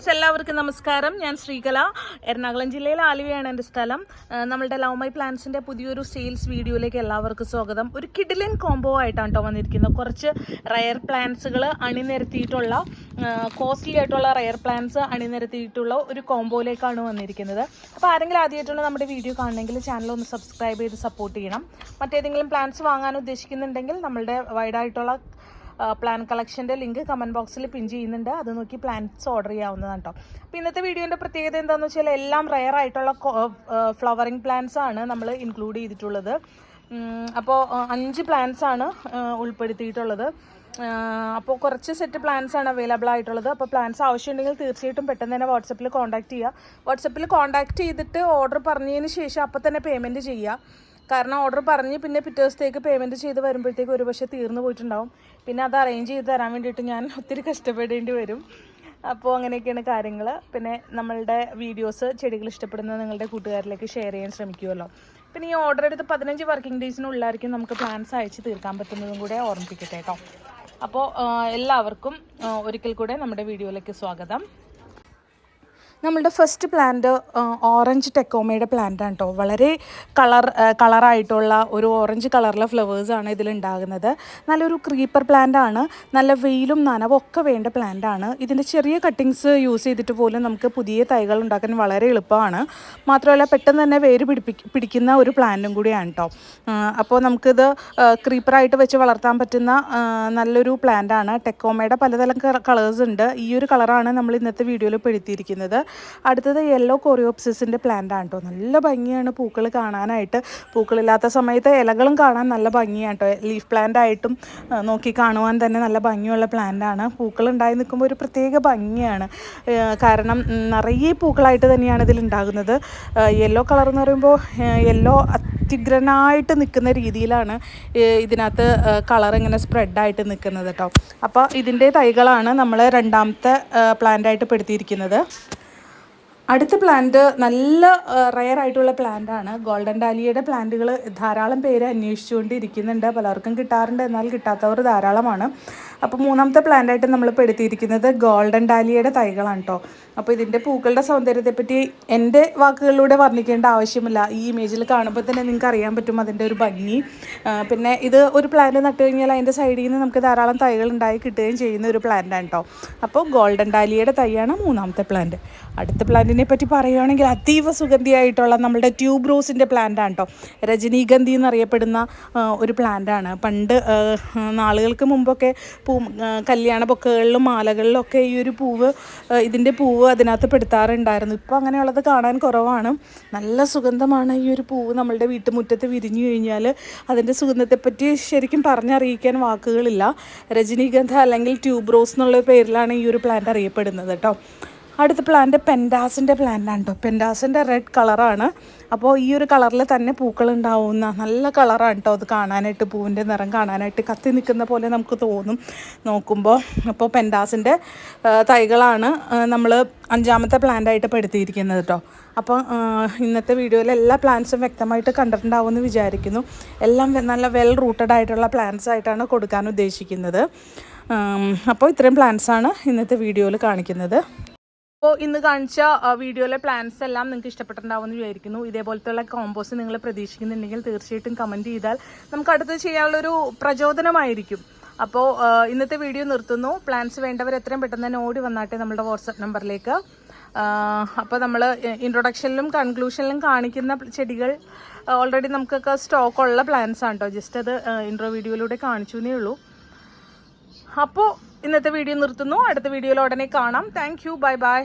Friends എല്ലാവർക്കും നമസ്കാരം. ഞാൻ ശ്രീകല. എറണാകുളം ജില്ലയിൽ ആലുവയാണ് എന്റെ സ്ഥലം. നമ്മളുടെ ലവ് മൈ പ്ലാൻസിന്റെ പുതിയൊരു സെയിൽസ് വീഡിയോയിലേക്ക് എല്ലാവർക്കും സ്വാഗതം. ഒരു കിഡിലിൻ കോംബോ ആയിട്ടാണ് കേട്ടോ വന്നിരിക്കുന്നത്. കുറച്ച് റയർ പ്ലാന്റ്സുകൾ അണിനിരത്തിയിട്ടുള്ള കോസ്റ്റ്ലി ആയിട്ടുള്ള റയർ പ്ലാന്റ്സ് അണിനിരത്തിയിട്ടുള്ള ഒരു കോംബോയിലേക്കാണ് വന്നിരിക്കുന്നത്. അപ്പോൾ ആരെങ്കിലും ആദ്യമായിട്ടുള്ള നമ്മുടെ വീഡിയോ കാണണമെങ്കിൽ ചാനൽ ഒന്ന് സബ്സ്ക്രൈബ് ചെയ്ത് സപ്പോർട്ട് ചെയ്യണം. മറ്റേതെങ്കിലും പ്ലാന്റ്സ് വാങ്ങാൻ ഉദ്ദേശിക്കുന്നുണ്ടെങ്കിൽ നമ്മളുടെ വൈഡായിട്ടുള്ള പ്ലാൻ കളക്ഷന്റെ ലിങ്ക് കമന്റ് ബോക്സിൽ പിൻ ചെയ്യുന്നുണ്ട്. അത് നോക്കി പ്ലാന്റ്സ് ഓർഡർ ചെയ്യാവുന്നതാണ് കേട്ടോ അപ്പോൾ ഇന്നത്തെ വീഡിയോന്റെ പ്രത്യേകത എന്താണെന്ന് വെച്ചാൽ എല്ലാം റയർ ആയിട്ടുള്ള ഫ്ലവറിങ് പ്ലാന്റ്സ് ആണ് നമ്മൾ ഇൻക്ലൂഡ് ചെയ്തിട്ടുള്ളത്. അപ്പോൾ അഞ്ച് പ്ലാന്റ്സ് ആണ് ഉൾപ്പെടുത്തിയിട്ടുള്ളത്. അപ്പോൾ കുറച്ച് സെറ്റ് പ്ലാൻസ് ആണ് അവൈലബിൾ ആയിട്ടുള്ളത്. അപ്പോൾ പ്ലാൻസ് ആവശ്യമുണ്ടെങ്കിൽ തീർച്ചയായിട്ടും പെട്ടെന്ന് തന്നെ വാട്സപ്പിൽ കോൺടാക്ട് ചെയ്യുക വാട്സപ്പിൽ കോൺടാക്ട് ചെയ്തിട്ട് ഓർഡർ പറഞ്ഞതിന് ശേഷം അപ്പോൾ തന്നെ പേയ്മെന്റ് ചെയ്യുക കാരണം ഓർഡർ പറഞ്ഞ് പിന്നെ പിറ്റേ ദിവസത്തേക്ക് പേയ്മെന്റ് ചെയ്ത് വരുമ്പോഴത്തേക്ക് ഒരു പക്ഷേ തീർന്നു പോയിട്ടുണ്ടാവും. പിന്നെ അത് അറേഞ്ച് ചെയ്ത് തരാൻ വേണ്ടിയിട്ട് ഞാൻ ഒത്തിരി കഷ്ടപ്പെടേണ്ടി വരും. അപ്പോൾ അങ്ങനെയൊക്കെയാണ് കാര്യങ്ങൾ പിന്നെ നമ്മളുടെ വീഡിയോസ് ചെടികൾ ഇഷ്ടപ്പെടുന്ന നിങ്ങളുടെ കൂട്ടുകാരിലേക്ക് ഷെയർ ചെയ്യാൻ ശ്രമിക്കുമല്ലോ പിന്നെ ഈ ഓർഡർ എടുത്ത് പതിനഞ്ച് വർക്കിംഗ് ഡേയ്സിനുള്ളിലായിരിക്കും നമുക്ക് പ്ലാൻസ് അയച്ച് തീർക്കാൻ പറ്റുന്നതും കൂടെ ഓർമ്മിപ്പിക്കട്ടെ കേട്ടോ. അപ്പോൾ എല്ലാവർക്കും ഒരിക്കൽ കൂടെ നമ്മുടെ വീഡിയോയിലേക്ക് സ്വാഗതം. നമ്മളുടെ ഫസ്റ്റ് പ്ലാന്റ് ഓറഞ്ച് ടെക്കോമയുടെ പ്ലാന്റ് ആണ് കേട്ടോ വളരെ കളർ കളറായിട്ടുള്ള ഒരു ഓറഞ്ച് കളറിലെ ഫ്ലവേഴ്സാണ് ഇതിലുണ്ടാകുന്നത്. നല്ലൊരു ക്രീപ്പർ പ്ലാന്റ് ആണ്. നല്ല വെയിലും നനവും ഒക്കെ വേണ്ട പ്ലാന്റ് ആണ്. ഇതിന്റെ ചെറിയ കട്ടിങ്സ് യൂസ് ചെയ്തിട്ട് പോലും നമുക്ക് പുതിയ തൈകൾ ഉണ്ടാക്കാൻ വളരെ എളുപ്പമാണ്. മാത്രമല്ല പെട്ടെന്ന് തന്നെ വേര് പിടിപ്പി പിടിക്കുന്ന ഒരു പ്ലാന്റും കൂടിയാണ് കേട്ടോ അപ്പോൾ നമുക്കിത് ക്രീപ്പറായിട്ട് വെച്ച് വളർത്താൻ പറ്റുന്ന നല്ലൊരു പ്ലാന്റ് ആണ്. ടെക്കോമയുടെ പലതരം കളേഴ്സ് ഉണ്ട്. ഈ ഒരു കളറാണ് നമ്മൾ ഇന്നത്തെ വീഡിയോയിൽ പെടുത്തിയിരിക്കുന്നത്. അടുത്തത് യെല്ലോ കൊറിയോപ്സിസിന്റെ പ്ലാന്റ് ആണ് കേട്ടോ നല്ല ഭംഗിയാണ് പൂക്കൾ കാണാനായിട്ട്. പൂക്കളില്ലാത്ത സമയത്ത് ഇലകളും കാണാൻ നല്ല ഭംഗിയാണ് കേട്ടോ ലീഫ് പ്ലാന്റ് ആയിട്ടും നോക്കി കാണുവാൻ തന്നെ നല്ല ഭംഗിയുള്ള പ്ലാന്റ് ആണ്. പൂക്കൾ ഉണ്ടായി നിൽക്കുമ്പോൾ ഒരു പ്രത്യേക ഭംഗിയാണ്. കാരണം നിറയെ പൂക്കളായിട്ട് തന്നെയാണ് ഇതിൽ ഉണ്ടാകുന്നത്. യെല്ലോ കളർ എന്ന് പറയുമ്പോൾ യെല്ലോ അത്യുഗ്രനായിട്ട് നിൽക്കുന്ന രീതിയിലാണ് ഇതിനകത്ത് കളർ ഇങ്ങനെ സ്പ്രെഡായിട്ട് നിൽക്കുന്നത് കേട്ടോ അപ്പോൾ ഇതിന്റെ തൈകളാണ് നമ്മൾ രണ്ടാമത്തെ പ്ലാന്റായിട്ട് പെടുത്തിയിരിക്കുന്നത്. അടുത്ത പ്ലാന്റ് നല്ല റയർ ആയിട്ടുള്ള പ്ലാന്റ് ആണ്. ഗോൾഡൻ ഡാലിയയുടെ പ്ലാന്റുകൾ ധാരാളം പേര് അന്വേഷിച്ചുകൊണ്ട് ഇരിക്കുന്നുണ്ട് പലർക്കും കിട്ടാറുണ്ട്. എന്നാൽ കിട്ടാത്തവർ ധാരാളമാണ്. അപ്പോൾ മൂന്നാമത്തെ പ്ലാന്റായിട്ട് നമ്മൾ പെടുത്തിയിരിക്കുന്നത് ഗോൾഡൻ ഡാലിയയുടെ തൈകളാണ് കേട്ടോ അപ്പോൾ ഇതിന്റെ പൂക്കളുടെ സൗന്ദര്യത്തെപ്പറ്റി എന്റെ വാക്കുകളിലൂടെ വർണിക്കേണ്ട ആവശ്യമില്ല. ഈ ഇമേജിൽ കാണുമ്പോൾ തന്നെ നിങ്ങൾക്ക് അറിയാൻ പറ്റും അതിന്റെ ഒരു ഭംഗി. പിന്നെ ഇത് ഒരു പ്ലാന്റ് നട്ട് കഴിഞ്ഞാൽ അതിന്റെ സൈഡിൽ നിന്ന് നമുക്ക് ധാരാളം തൈകൾ ഉണ്ടായി കിട്ടുകയും ചെയ്യുന്ന ഒരു പ്ലാന്റാണ് കേട്ടോ അപ്പോൾ ഗോൾഡൻ ഡാലിയയുടെ തൈയാണ് മൂന്നാമത്തെ പ്ലാന്റ് അടുത്ത പ്ലാന്റിനെ പറ്റി പറയുകയാണെങ്കിൽ അതീവ സുഗന്ധിയായിട്ടുള്ള നമ്മുടെ ട്യൂബ് റോസിന്റെ പ്ലാന്റാണ് കേട്ടോ രജനീഗന്ധി എന്നറിയപ്പെടുന്ന ഒരു പ്ലാന്റ് ആണ്. പണ്ട് നാളുകൾക്ക് മുമ്പൊക്കെ പൂ കല്യാണ ബൊക്കകളിലും മാലകളിലും ഒക്കെ ഈ ഒരു പൂവ് ഇതിന്റെ പൂവ് അതിനകത്ത് പെടുത്താറുണ്ടായിരുന്നു. ഇപ്പോൾ അങ്ങനെയുള്ളത് കാണാൻ കുറവാണ്. നല്ല സുഗന്ധമാണ് ഈ ഒരു പൂവ് നമ്മളുടെ വീട്ടുമുറ്റത്ത് വിരിഞ്ഞു കഴിഞ്ഞാൽ. അതിന്റെ സുഗന്ധത്തെപ്പറ്റി ശരിക്കും പറഞ്ഞറിയിക്കാൻ വാക്കുകളില്ല. രജനീഗന്ധ അല്ലെങ്കിൽ ട്യൂബ് റോസ് എന്നുള്ള പേരിലാണ് ഈ ഒരു പ്ലാന്റ് അറിയപ്പെടുന്നത് കേട്ടോ അടുത്ത പ്ലാന്റ് പെൻഡാസിന്റെ പ്ലാന്റ് ആണ് കേട്ടോ പെൻഡാസിന്റെ റെഡ് കളറാണ് അപ്പോൾ ഈ ഒരു കളറിൽ തന്നെ പൂക്കൾ ഉണ്ടാവുന്ന നല്ല കളറാണ് കേട്ടോ അത് കാണാനായിട്ട് പൂവിന്റെ നിറം കാണാനായിട്ട് കത്തി നിൽക്കുന്ന പോലെ നമുക്ക് തോന്നും. നോക്കുമ്പോൾ അപ്പോൾ പെൻഡാസിന്റെ തൈകളാണ് നമ്മൾ അഞ്ചാമത്തെ പ്ലാന്റായിട്ട് പെടുത്തിയിരിക്കുന്നത് കേട്ടോ അപ്പോൾ ഇന്നത്തെ വീഡിയോയിൽ എല്ലാ പ്ലാന്റ്സും വ്യക്തമായിട്ട് കണ്ടിട്ടുണ്ടാവുമെന്ന് വിചാരിക്കുന്നു. എല്ലാം നല്ല വെൽ റൂട്ടഡ് ആയിട്ടുള്ള പ്ലാന്റ്സ് ആയിട്ടാണ് കൊടുക്കാൻ ഉദ്ദേശിക്കുന്നത്. അപ്പോൾ ഇത്രയും പ്ലാന്റ്സാണ് ഇന്നത്തെ വീഡിയോയിൽ കാണിക്കുന്നത്. അപ്പോൾ ഇന്ന് കാണിച്ച വീഡിയോയിലെ പ്ലാൻസ് എല്ലാം നിങ്ങൾക്ക് ഇഷ്ടപ്പെട്ടിട്ടുണ്ടാവുമെന്ന് വിചാരിക്കുന്നു. ഇതേപോലത്തെയുള്ള കോമ്പോസ് നിങ്ങൾ പ്രതീക്ഷിക്കുന്നുണ്ടെങ്കിൽ തീർച്ചയായിട്ടും കമന്റ് ചെയ്താൽ നമുക്ക് അടുത്ത് ചെയ്യാനുള്ളൊരു പ്രചോദനമായിരിക്കും. അപ്പോൾ ഇന്നത്തെ വീഡിയോ നിർത്തുന്നു. പ്ലാൻസ് വേണ്ടവർ എത്രയും പെട്ടെന്ന് തന്നെ ഓടി വന്നാട്ടെ നമ്മുടെ വാട്സപ്പ് നമ്പറിലേക്ക് അപ്പോൾ നമ്മൾ ഇൻട്രൊഡക്ഷനിലും കൺക്ലൂഷനിലും കാണിക്കുന്ന ചെടികൾ ഓൾറെഡി നമുക്കൊക്കെ സ്റ്റോക്ക് ഉള്ള പ്ലാൻസ് ആണ് കേട്ടോ ജസ്റ്റ് അത് ഇൻട്രോ വീഡിയോയിലൂടെ കാണിച്ചു എന്നേ ഉള്ളൂ. അപ്പോൾ ഇന്നത്തെ വീഡിയോ നിർത്തുന്നു. അടുത്ത വീഡിയോയിൽ ഉടനെ കാണാം. Thank you bye bye